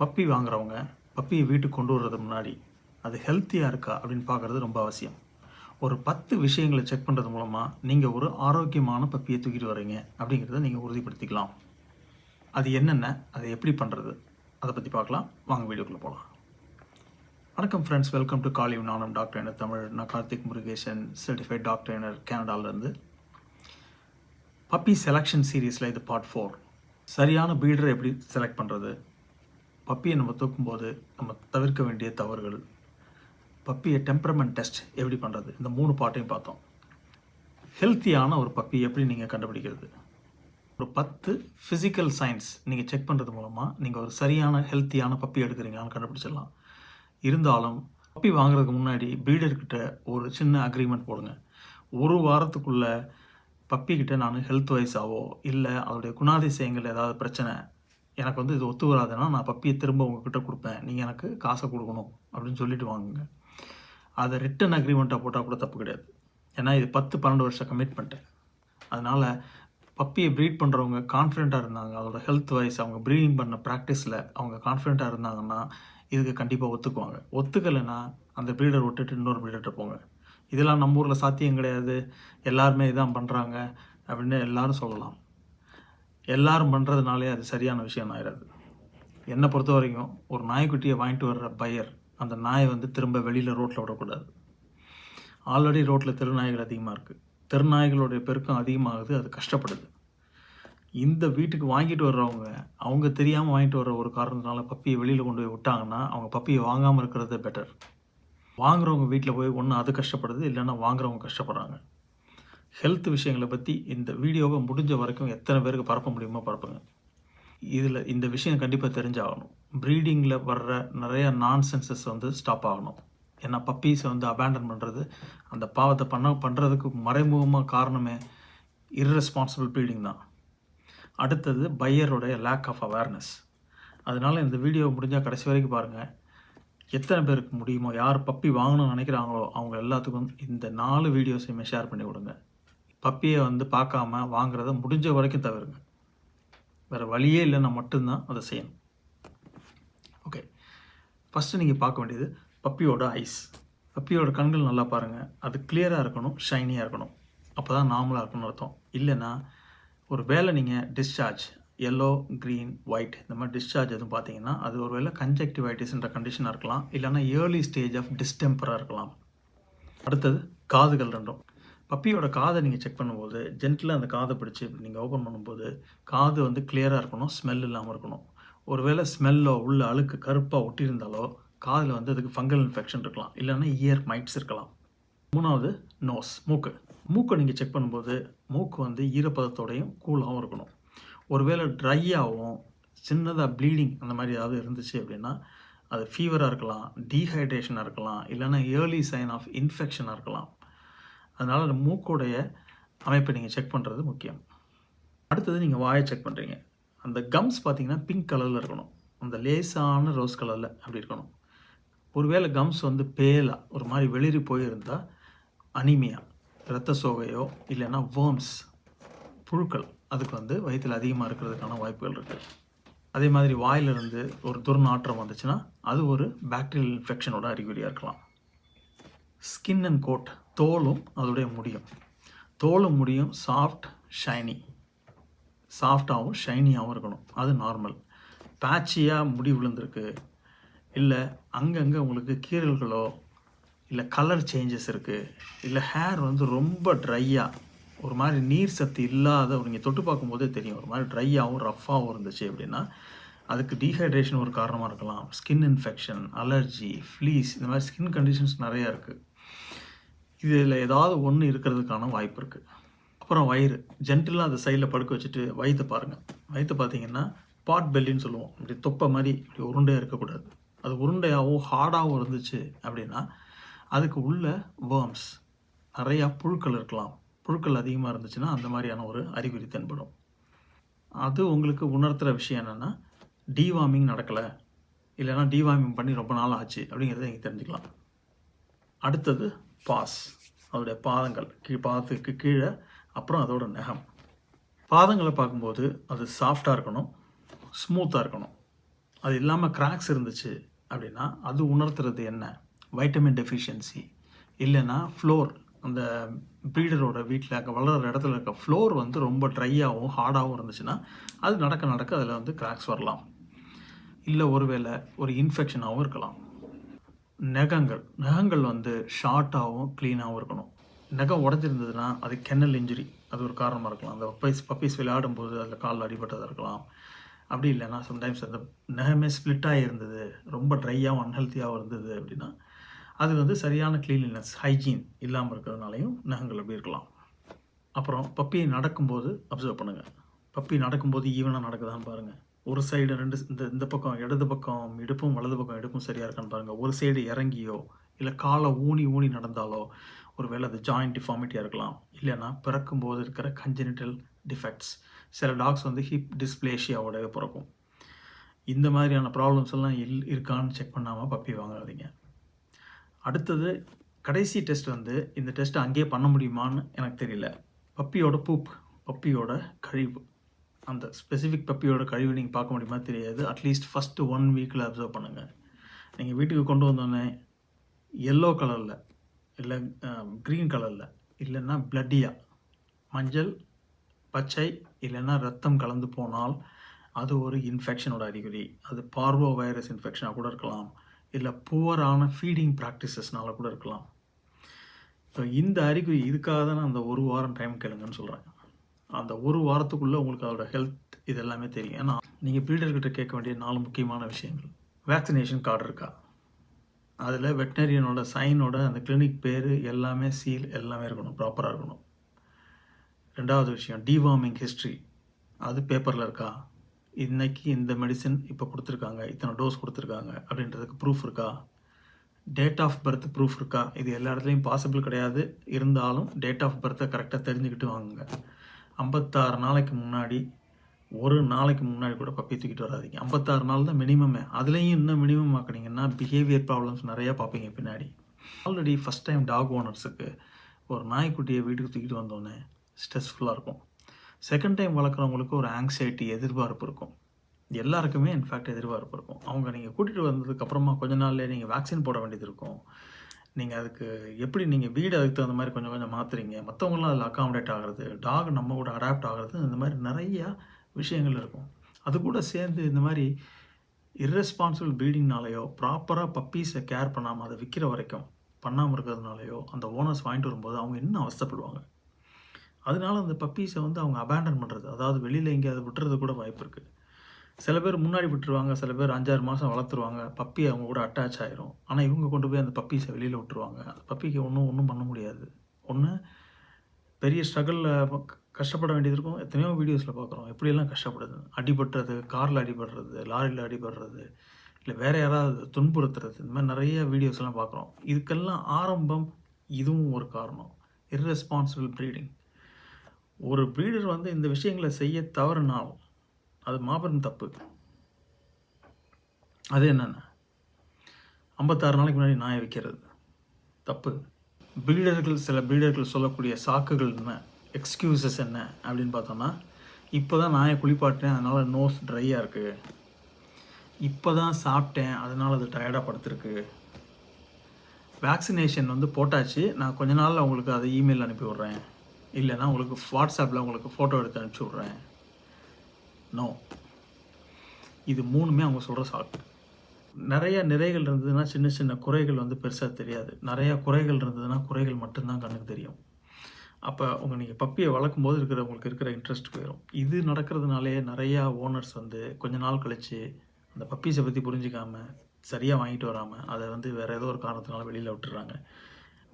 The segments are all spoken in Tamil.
பப்பி வாங்குறவங்க பப்பியை வீட்டுக்கு கொண்டு வர்றதுக்கு முன்னாடி அது ஹெல்த்தியாக இருக்கா? அப்படின்னு பார்க்குறது ரொம்ப அவசியம். ஒரு பத்து விஷயங்களை செக் பண்ணுறது மூலமாக நீங்கள் ஒரு ஆரோக்கியமான பப்பியை தூக்கிட்டு வரீங்க அப்படிங்கிறத நீங்கள் உறுதிப்படுத்திக்கலாம். அது என்னென்ன அதை எப்படி பண்ணுறது அதை பற்றி பார்க்கலாம். வாங்க வீடியோக்குள்ளே போகலாம் வணக்கம் ஃப்ரெண்ட்ஸ் வெல்கம் டு காலிவ் நானும் டாக்டர் என தமிழ் நான் கார்த்திக் முருகேசன் சர்டிஃபைட் டாக்டர் எனர் கனடாவிலேருந்து பப்பி செலெக்ஷன் சீரீஸில் இது பார்ட் ஃபோர் சரியான பீடரை எப்படி செலக்ட் பண்ணுறது பப்பியை நம்ம தூக்கும்போது நம்ம தவிர்க்க வேண்டிய தவறுகள். பப்பியை டெம்பரமெண்ட் டெஸ்ட் எப்படி பண்ணுறது இந்த மூணு பாட்டையும் பார்த்தோம். ஹெல்த்தியான ஒரு பப்பி எப்படி நீங்கள் கண்டுபிடிக்கிறது? ஒரு பத்து ஃபிசிக்கல் சயின்ஸ் நீங்கள் செக் பண்ணுறது மூலமாக நீங்கள் ஒரு சரியான ஹெல்த்தியான பப்பி எடுக்கிறீங்களான்னு கண்டுபிடிச்சிடலாம். இருந்தாலும் பப்பி வாங்குறதுக்கு முன்னாடி பீடர்கிட்ட ஒரு சின்ன அக்ரிமெண்ட் போடுங்க. ஒரு வாரத்துக்குள்ளே பப்பிக்கிட்ட நான் ஹெல்த் வைஸாவோ இல்லை அதோடைய குணாதிசயங்கள் ஏதாவது பிரச்சனை எனக்கு வந்து இது ஒத்து வராதுன்னா நான் பப்பியை திரும்ப உங்ககிட்ட கொடுப்பேன். நீங்கள் எனக்கு காசை கொடுக்கணும் அப்படின்னு சொல்லிட்டு வாங்குங்க. அதை ரிட்டன் அக்ரிமெண்ட்டாக போட்டால் கூட தப்பு கிடையாது. ஏன்னா இது பத்து பன்னெண்டு வருஷம் கமிட்மெண்ட்டு அதனால் பப்பியை ப்ரீட் பண்ணுறவங்க கான்ஃபிடெண்ட்டாக இருந்தாங்க. அதோட ஹெல்த் வைஸ் அவங்க ப்ரீடிங் பண்ண ப்ராக்டிஸில் அவங்க கான்ஃபிடெண்ட்டாக இருந்தாங்கன்னா இதுக்கு கண்டிப்பாக ஒத்துக்குவாங்க. ஒத்துக்கலைன்னா அந்த ப்ரீடர் விட்டுட்டு இன்னொரு ப்ரீடர்கிட்ட போங்க. இதெல்லாம் நம்ம ஊரில் சாத்தியம் கிடையாது. எல்லாருமே இதான் பண்ணுறாங்க அப்படின்னு எல்லாரும் சொல்லலாம். எல்லாரும் பண்ணுறதுனாலே அது சரியான விஷயம் ஆயிடாது என்னை பொறுத்த வரைக்கும் ஒரு நாய்க்குட்டியை வாங்கிட்டு வர்ற பையர் அந்த நாயை வந்து திரும்ப வெளியில் ரோட்டில் விடக்கூடாது. ஆல்ரெடி ரோட்டில் தெருநாய்கள் அதிகமாக இருக்குது தெருநாய்களுடைய பெருக்கம் அதிகமாகுது அது கஷ்டப்படுது. இந்த வீட்டுக்கு வாங்கிட்டு வர்றவங்க அவங்க தெரியாமல் வாங்கிட்டு வர்ற ஒரு காரணத்தினால பப்பியை வெளியில் கொண்டு போய் விட்டாங்கன்னா அவங்க பப்பியை வாங்காமல் இருக்கிறது பெட்டர் வாங்குறவங்க வீட்டில் போய் ஒன்று அது கஷ்டப்படுது இல்லைன்னா வாங்குறவங்க கஷ்டப்படுறாங்க. ஹெல்த் விஷயங்களை பற்றி இந்த வீடியோவை முடிஞ்ச வரைக்கும் எத்தனை பேருக்கு பரப்ப முடியுமோ பரப்புங்க. இதில் இந்த விஷயம் கண்டிப்பாக தெரிஞ்சாகணும். ப்ரீடிங்கில் வர்ற நிறைய நான்சென்சஸ் வந்து ஸ்டாப் ஆகணும். ஏன்னா பப்பீஸை வந்து அபேண்டன் பண்ணுறது அந்த பாவத்தை பண்ண பண்ணுறதுக்கு மறைமுகமாக காரணமே இர்ரெஸ்பான்சிபிள் ப்ரீடிங் தான். அடுத்தது பையருடைய லேக் ஆஃப் அவேர்னஸ் அதனால் இந்த வீடியோ முடிஞ்சால் கடைசி வரைக்கும் பாருங்கள் எத்தனை பேருக்கு முடியுமோ யார் பப்பி வாங்கணும்னு நினைக்கிறாங்களோ அவங்க எல்லாத்துக்கும் இந்த நாலு வீடியோஸையுமே ஷேர் பண்ணி விடுங்க பப்பியை வந்து பார்க்காம வாங்குறத முடிஞ்ச வரைக்கும் தவிருங்க. வேறு வழியே இல்லைன்னா மட்டும்தான் அதை செய்யணும். ஓகே ஃபஸ்ட்டு நீங்கள் பார்க்க வேண்டியது பப்பியோட ஐஸ் பப்பியோட கண்கள் நல்லா பாருங்கள் அது கிளியராக இருக்கணும் ஷைனியாக இருக்கணும். அப்போ தான் நார்மலாக இருக்கணும்னு அர்த்தம். இல்லைன்னா ஒரு வேளை நீங்கள் டிஸ்சார்ஜ் எல்லோ க்ரீன் ஒயிட் இந்த மாதிரி டிஸ்சார்ஜ் எதுவும் பார்த்தீங்கன்னா அது ஒரு வேளை கன்ஜெக்டிவைட்டிஸ்ன்ற கண்டிஷனாக இருக்கலாம். இல்லைன்னா ஏர்லி ஸ்டேஜ் ஆஃப் டிஸ்டெம்பராக இருக்கலாம். அடுத்தது காதுகள் ரெண்டும். பப்பியோட காதை நீங்கள் செக் பண்ணும்போது ஜென்டிலாக அந்த காதை பிடிச்சி நீங்கள் ஓப்பன் பண்ணும்போது காது வந்து கிளியராக இருக்கணும் ஸ்மெல் இல்லாமல் இருக்கணும். ஒருவேளை ஸ்மெல்லோ உள்ள அழுக்கு கருப்பாக ஒட்டியிருந்தாலோ காதில் வந்து அதுக்கு ஃபங்கல் இன்ஃபெக்ஷன் இருக்கலாம். இல்லைன்னா இயர் மைட்ஸ் இருக்கலாம். மூணாவது நோஸ் மூக்கு. மூக்கை நீங்கள் செக் பண்ணும்போது மூக்கு வந்து ஈரப்பதத்தோடையும் கூலாகவும் இருக்கணும். ஒருவேளை ட்ரையாகவும் சின்னதாக ப்ளீடிங் அந்த மாதிரி ஏதாவது இருந்துச்சு அப்படின்னா அது ஃபீவராக இருக்கலாம் டீஹைட்ரேஷனாக இருக்கலாம் இல்லைன்னா ஏர்லி சைன் ஆஃப் இன்ஃபெக்ஷனாக இருக்கலாம். அதனால் அந்த மூக்குடைய அமைப்பை நீங்கள் செக் பண்ணுறது முக்கியம். அடுத்தது நீங்கள் வாயை செக் பண்ணுறீங்க அந்த கம்ஸ் பார்த்தீங்கன்னா பிங்க் கலரில் இருக்கணும். அந்த லேசான ரோஸ் கலரில் அப்படி இருக்கணும். ஒருவேளை கம்ஸ் வந்து பேலாக ஒரு மாதிரி வெளிரி போயிருந்தால் அனிமியா இரத்த சோகையோ இல்லைன்னா வேர்ம்ஸ் புழுக்கள் அதுக்கு வந்து வயிற்றில் அதிகமாக இருக்கிறதுக்கான வாய்ப்புகள் இருக்குது அதே மாதிரி வாயிலிருந்து ஒரு துர்நாற்றம் வந்துச்சுன்னா அது ஒரு பேக்டீரியல் இன்ஃபெக்ஷனோட அறிகுறியாக இருக்கலாம். ஸ்கின் அண்ட் கோட் தோலும் அதோடைய முடியும். தோலும் முடியும் சாஃப்ட் ஷைனி சாஃப்டாகவும் ஷைனியாகவும் இருக்கணும். அது நார்மல் பேட்சியாக முடி விழுந்திருக்கு. இல்லை அங்கங்கே உங்களுக்கு கீறல்களோ இல்லை கலர் சேஞ்சஸ் இருக்குது இல்லை ஹேர் வந்து ரொம்ப ட்ரையாக ஒரு மாதிரி நீர் சத்து இல்லாத நீங்கள் தொட்டு பார்க்கும்போதே தெரியும். ஒரு மாதிரி ட்ரையாகவும் ரஃப்பாகவும் இருந்துச்சு அப்படின்னா அதுக்கு டீஹைட்ரேஷன் ஒரு காரணமாக இருக்கலாம். ஸ்கின் இன்ஃபெக்ஷன் அலர்ஜி ஃப்ளீஸ் இந்த மாதிரி ஸ்கின் கண்டிஷன்ஸ் நிறையா இருக்குது இதில் ஏதாவது ஒன்று இருக்கிறதுக்கான வாய்ப்பு இருக்குது அப்புறம் வயிறு. ஜென்டிலாக அந்த சைடில் படுக்க வச்சுட்டு வயிற்று பாருங்கள் வயிற்று பார்த்தீங்கன்னா பாட் பெல்லின்னு சொல்லுவோம். இப்படி தொப்பை மாதிரி இப்படி உருண்டையாக இருக்கக்கூடாது. அது உருண்டையாகவும் ஹார்டாகவும் இருந்துச்சு அப்படின்னா அதுக்கு உள்ள வேர்ம்ஸ் நிறையா புழுக்கள் இருக்கலாம். புழுக்கள் அதிகமாக இருந்துச்சுன்னா அந்த மாதிரியான ஒரு அறிகுறி தென்படும். அது உங்களுக்கு உணர்த்துகிற விஷயம் என்னென்னா டிவார்மிங் நடக்கலை. இல்லைன்னா டிவார்மிங் பண்ணி ரொம்ப நாள் ஆச்சு அப்படிங்கிறத நீங்கள் தெரிஞ்சுக்கலாம். அடுத்தது பாஸ் அதோடைய பாதங்கள் கீ பாதத்துக்கு கீழே அப்புறம் அதோட நகம். பாதங்களை பார்க்கும்போது அது சாஃப்டாக இருக்கணும் ஸ்மூத்தாக இருக்கணும். அது இல்லாமல் கிராக்ஸ் இருந்துச்சு அப்படின்னா அது உணர்த்துறது என்ன? வைட்டமின் டெஃபிஷியன்சி இல்லைன்னா ஃப்ளோர் அந்த ப்ரீடரோட வீட்டில் அங்கே வளர்கிற இடத்துல இருக்க ஃப்ளோர் வந்து ரொம்ப ட்ரையாகவும் ஹார்டாகவும் இருந்துச்சுன்னா அது நடக்க நடக்க அதில் வந்து கிராக்ஸ் வரலாம். இல்லை ஒருவேளை ஒரு இன்ஃபெக்ஷனாகவும் இருக்கலாம். நகங்கள். நகங்கள் வந்து ஷார்ட்டாகவும் க்ளீனாகவும் இருக்கணும். நகம் உடஞ்சிருந்ததுன்னா அது கென்னல் இன்ஜுரி அது ஒரு காரணமாக இருக்கலாம். அந்த பப்பீஸ் பப்பீஸ் விளையாடும்போது அதில் காலில் அடிபட்டதாக இருக்கலாம். அப்படி இல்லைன்னா சம்டைம்ஸ் அந்த நகமே ஸ்ப்ளிட்டாக இருந்தது ரொம்ப ட்ரையாகவும் அன்ஹெல்த்தியாகவும் இருந்தது அப்படின்னா அது வந்து சரியான க்ளீன்லினஸ் ஹைஜீன் இல்லாமல் இருக்கிறதுனாலையும் நகங்கள் அப்படி இருக்கலாம். அப்புறம் பப்பியை நடக்கும்போது அப்சர்வ் பண்ணுங்கள் பப்பி நடக்கும்போது ஈவனாக நடக்குதான்னு பாருங்கள் ஒரு சைடு ரெண்டு இந்த இந்த பக்கம் இடது பக்கம் இடுப்பும் வலது பக்கம் இடுப்பும் சரியாக இருக்கான்னு பாருங்கள் ஒரு சைடு இறங்கியோ இல்லை காலை ஊனி ஊனி நடந்தாலோ ஒரு வேளை அது ஜாயிண்ட் டிஃபார்மிட்டியாக இருக்கலாம். இல்லைன்னா பிறக்கும்போது இருக்கிற கஞ்சனிட்டல் டிஃபெக்ட்ஸ் சில டாக்ஸ் வந்து ஹிப் டிஸ்பிளேஷியாவோடவே பிறக்கும். இந்த மாதிரியான ப்ராப்ளம்ஸ் எல்லாம் இல் இருக்கான்னு செக் பண்ணாமல் பப்பி வாங்காதீங்க. அடுத்தது கடைசி டெஸ்ட் வந்து இந்த டெஸ்ட்டை அங்கேயே பண்ண முடியுமான்னு எனக்கு தெரியல. பப்பியோட பூப் பப்பியோட கழிவு. அந்த ஸ்பெசிஃபிக் பப்பியோட கழிவு நீங்கள் பார்க்க முடியுமா தெரியாது. அட்லீஸ்ட் ஃபஸ்ட்டு ஒன் வீக்கில் அப்சர்வ் பண்ணுங்கள் நீங்கள் வீட்டுக்கு கொண்டு வந்தோடனே எல்லோ கலரில் இல்லை க்ரீன் கலரில் இல்லைன்னா பிளட்டியாக மஞ்சள் பச்சை இல்லைன்னா ரத்தம் கலந்து போனால் அது ஒரு இன்ஃபெக்ஷனோட அறிகுறி. அது பார்வோ வைரஸ் இன்ஃபெக்ஷனாக கூட இருக்கலாம். இல்லை புவரான ஃபீடிங் ப்ராக்டிசஸ்னால கூட இருக்கலாம். ஸோ இந்த அறிகுறி இதுக்காக தான் நான் அந்த ஒரு வாரம் டைம் கேளுங்கன்னு சொல்கிறேன் அந்த ஒரு வாரத்துக்குள்ளே உங்களுக்கு அதோட ஹெல்த் இது எல்லாமே தெரியும். ஏன்னா நீங்கள் ப்ரீடர்கிட்ட கேட்க வேண்டிய நாலு முக்கியமான விஷயங்கள். வேக்சினேஷன் கார்டு இருக்கா? அதில் வெட்டினரியனோட சைனோட அந்த கிளினிக் பேர் எல்லாமே சீல் எல்லாமே இருக்கணும் ப்ராப்பராக இருக்கணும். ரெண்டாவது விஷயம் டிவார்மிங் ஹிஸ்ட்ரி அது பேப்பரில் இருக்கா? இன்றைக்கி இந்த மெடிசன் இப்போ கொடுத்துருக்காங்க இத்தனை டோஸ் கொடுத்துருக்காங்க அப்படின்றதுக்கு ப்ரூஃப் இருக்கா? டேட் ஆஃப் பர்த் ப்ரூஃப் இருக்கா? இது எல்லா இடத்துலையும் பாசிபிள் கிடையாது. இருந்தாலும் டேட் ஆஃப் பர்த்தை கரெக்டாக தெரிஞ்சுக்கிட்டு வாங்குங்க. ஐம்பத்தாறு நாளைக்கு முன்னாடி ஒரு நாளைக்கு முன்னாடி கூட பப்பி தூக்கிட்டு வராதீங்க. ஐம்பத்தாறு நாள் தான் மினிமமே அதுலேயும் இன்னும் மினிமம் ஆக்குனீங்கன்னா பிஹேவியர் ப்ராப்ளம்ஸ் நிறையா பார்ப்பீங்க பின்னாடி. ஆல்ரெடி ஃபஸ்ட் டைம் டாக் ஓனர்ஸுக்கு ஒரு நாய்க்குட்டியை வீட்டுக்கு தூக்கிட்டு வந்தோடனே ஸ்ட்ரெஸ்ஃபுல்லாக இருக்கும். செகண்ட் டைம் வளர்க்குறவங்களுக்கு ஒரு ஆங்ஸைட்டி எதிர்பார்ப்பு இருக்கும். எல்லாருக்குமே இன்ஃபேக்ட் எதிர்பார்ப்பு இருக்கும். அவங்க நீங்கள் கூட்டிகிட்டு வந்ததுக்கப்புறமா கொஞ்ச நாள்லேயே நீங்கள் வேக்சின் போட வேண்டியது இருக்கும். நீங்கள் அதுக்கு எப்படி நீங்கள் வீடு அதுக்கு தகுந்த மாதிரி கொஞ்சம் கொஞ்சம் மாற்றுறீங்க மற்றவங்களாம் அதில் அக்காமடேட் ஆகிறது டாக் நம்ம கூட அடாப்ட் ஆகிறது இந்த மாதிரி நிறையா விஷயங்கள் இருக்கும். அது கூட சேர்ந்து இந்த மாதிரி இர்ரெஸ்பான்சிபிள் ப்ரீடிங்னாலேயோ ப்ராப்பராக பப்பீஸை கேர் பண்ணாமல் அதை விற்கிற வரைக்கும் பண்ணாமல் இருக்கிறதுனாலையோ அந்த ஓனர்ஸ் வாங்கிட்டு வரும்போது அவங்க இன்னும் அவஸ்தப்படுவாங்க. அதனால அந்த பப்பீஸை வந்து அவங்க அபேண்டன் பண்ணுறது அதாவது வெளியில் எங்கேயாவது விட்டுறது கூட வாய்ப்பு இருக்குது சில பேர் முன்னாடி விட்டுருவாங்க சில பேர் அஞ்சாறு மாதம் வளர்த்துருவாங்க பப்பி அவங்க கூட அட்டாச் ஆகிரும் ஆனால் இவங்க கொண்டு போய் அந்த பப்பீஸை வெளியில் விட்டுருவாங்க. அந்த பப்பிக்கு ஒன்றும் ஒன்றும் பண்ண முடியாது. ஒன்று பெரிய ஸ்ட்ரகிளில் கஷ்டப்பட வேண்டியது இருக்கும். எத்தனையோ வீடியோஸில் பார்க்குறோம் எப்படியெல்லாம் கஷ்டப்படுது? அடிபடுறது காரில் அடிபடுறது லாரியில் அடிபடுறது இல்லை வேறு யாராவது துன்புறுத்துறது. இந்த மாதிரி நிறைய வீடியோஸ்லாம் பார்க்குறோம் இதுக்கெல்லாம் ஆரம்பம் இதுவும் ஒரு காரணம். இர்ரெஸ்பான்சிபிள் ப்ரீடிங் ஒரு ப்ரீடர் வந்து இந்த விஷயங்களை செய்ய தவறுனாலும் அது மாபெரும் தப்பு. அது என்னென்ன ஐம்பத்தாறு நாளைக்கு முன்னாடி நாயை வைக்கிறது. தப்பு. ப்ரீடர்கள் சில ப்ரீடர்கள் சொல்லக்கூடிய சாக்குகள் என்ன எக்ஸ்கியூசஸ் என்ன அப்படின்னு பார்த்தோம்னா இப்போ தான் நாயை குளிப்பாட்டேன் அதனால் நோஸ் ட்ரையாக இருக்குது இப்போ தான் சாப்பிட்டேன் அதனால் அது டயர்டாக படுத்துருக்கு. வேக்சினேஷன் வந்து போட்டாச்சு. நான் கொஞ்ச நாளில் உங்களுக்கு அதை இமெயில் அனுப்பி விட்றேன். இல்லைன்னா உங்களுக்கு வாட்ஸ்அப்பில் உங்களுக்கு ஃபோட்டோ எடுத்து அனுப்பிச்சி விட்றேன். நோ இது மூணுமே அவங்க சொல்கிற சாக்கு நிறைய நிறைகள் இருந்ததுன்னா சின்ன சின்ன குறைகள் வந்து பெருசாக தெரியாது. நிறைய குறைகள் இருந்ததுன்னா குறைகள் மட்டும்தான் கண்ணுக்கு தெரியும். அப்போ உங்கள் நீங்கள் பப்பியை வளர்க்கும் போது இருக்கிற உங்களுக்கு இருக்கிற இன்ட்ரெஸ்ட் போயிடும் இது நடக்கிறதுனாலே நிறையா ஓனர்ஸ் வந்து கொஞ்ச நாள் கழித்து அந்த பப்பீஸை பற்றி புரிஞ்சிக்காமல் சரியாக வாங்கிட்டு வராமல் அதை வந்து வேறு ஏதோ ஒரு காரணத்தினால வெளியில் விட்டுறாங்க.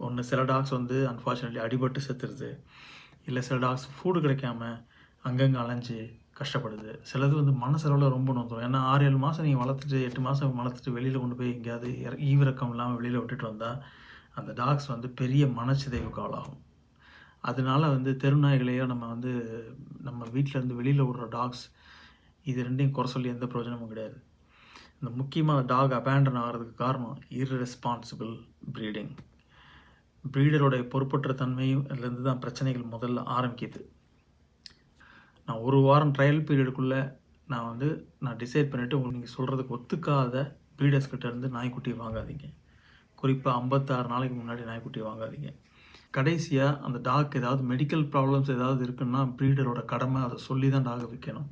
ஒன்று சில டாக்ஸ் வந்து அன்ஃபார்ச்சுனேட்லி அடிபட்டு செத்துருது. இல்லை சில டாக்ஸ் ஃபுடு கிடைக்காம அங்கங்கே அலைஞ்சு கஷ்டப்படுது. சிலது வந்து மனசளவில் ரொம்ப நோந்துடும் ஏன்னா ஆறு ஏழு மாதம் நீங்கள் வளர்த்துட்டு எட்டு மாதம் வளர்த்துட்டு வெளியில் கொண்டு போய் எங்கேயாவது இற- ஈவிரக்கம் இல்லாமல் வெளியில் விட்டுட்டு வந்தால் அந்த டாக்ஸ் வந்து பெரிய மனச்சிதைவுக்கு ஆளாகும். அதனால வந்து தெருநாய்களையோ நம்ம வந்து நம்ம வீட்டில் இருந்து வெளியில் விடுற டாக்ஸ் இது ரெண்டையும் குறை சொல்லி எந்த பிரயோஜனமும் கிடையாது. இந்த முக்கியமாக டாக் அபேண்டன் ஆகிறதுக்கு காரணம் இர்ரெஸ்பான்சிபிள் ப்ரீடிங் ப்ரீடருடைய பொறுப்பற்ற தன்மையும் இதுலேருந்து தான் பிரச்சனைகள் முதல்ல ஆரம்பிக்குது. நான் ஒரு வாரம் ட்ரையல் பீரியடுக்குள்ளே நான் வந்து நான் டிசைட் பண்ணிவிட்டு உங்களுக்கு நீங்கள் சொல்கிறதுக்கு ஒத்துக்காத ப்ரீடர்ஸ் கிட்டேருந்து நாய்க்குட்டி வாங்காதீங்க. குறிப்பாக ஐம்பத்தாறு நாளைக்கு முன்னாடி நாய்க்குட்டி வாங்காதீங்க. கடைசியாக அந்த டாக் ஏதாவது மெடிக்கல் ப்ராப்ளம்ஸ் ஏதாவது இருக்குன்னா ப்ரீடரோட கடமை அதை சொல்லி தான் டாகை விற்கணும்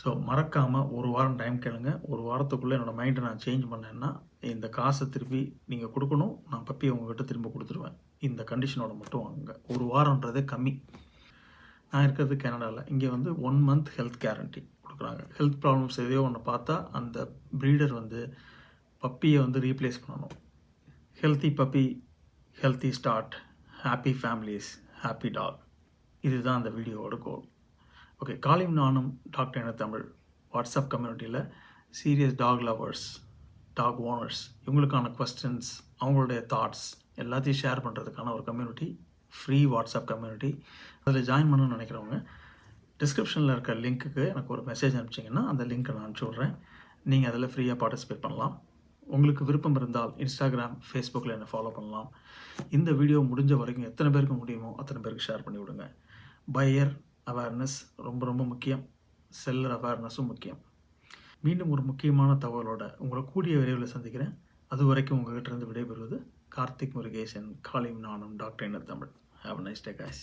ஸோ மறக்காமல் ஒரு வாரம் டைம் கேளுங்க. ஒரு வாரத்துக்குள்ளே என்னோடய மைண்டை நான் சேஞ்ச் பண்ணேன்னா இந்த காசை திருப்பி நீங்கள் கொடுக்கணும். நான் பப்பி உங்ககிட்ட திரும்ப கொடுத்துருவேன். இந்த கண்டிஷனோட மட்டும் வாங்குங்க. ஒரு வாரன்றதே கம்மி. நான் இருக்கிறது கனடாவில் இங்கே வந்து ஒன் மந்த் ஹெல்த் கேரண்டி கொடுக்குறாங்க. ஹெல்த் ப்ராப்ளம்ஸ் எதையோ ஒன்று பார்த்தா அந்த ப்ரீடர் வந்து பப்பியை வந்து ரீப்ளேஸ் பண்ணணும். Healthy puppy healthy start happy families happy dog இதுதான் அந்த வீடியோவோட கோல் ஓகே காலிம் நானும் டாக்டர் என தமிழ் வாட்ஸ்அப் கம்யூனிட்டியில் serious dog lovers dog owners இவங்களுக்கான கொஸ்டின்ஸ் அவங்களுடைய தாட்ஸ் எல்லாத்தையும் ஷேர் பண்ணுறதுக்கான ஒரு கம்யூனிட்டி ஃப்ரீ வாட்ஸ்அப் கம்யூனிட்டி அதில் ஜாயின் பண்ணணும்னு நினைக்கிறவங்க டிஸ்கிரிப்ஷனில் இருக்க லிங்க்குக்கு எனக்கு ஒரு மெசேஜ் அனுப்பிச்சிங்கன்னா அந்த லிங்க்கை நான் அனுப்பிச்சி விட்றேன். நீங்கள் அதில் ஃப்ரீயாக பார்ட்டிசிபேட் பண்ணலாம். உங்களுக்கு விருப்பம் இருந்தால் இன்ஸ்டாகிராம் ஃபேஸ்புக்கில் என்னை ஃபாலோ பண்ணலாம். இந்த வீடியோ முடிஞ்ச வரைக்கும் எத்தனை பேருக்கு முடியுமோ அத்தனை பேருக்கு ஷேர் பண்ணி விடுங்க. பையர் அவேர்னஸ் ரொம்ப ரொம்ப முக்கியம். செல்லர் அவேர்னஸும் முக்கியம். மீண்டும் ஒரு முக்கியமான தகவலோட உங்களை கூடிய விரைவில் சந்திக்கிறேன். அது வரைக்கும் உங்கள்கிட்ட இருந்து விடைபெறுவது கார்த்திக் முருகேசன் காளிம் நானும் டாக்டர் என்ன Tamil. Have nice day guys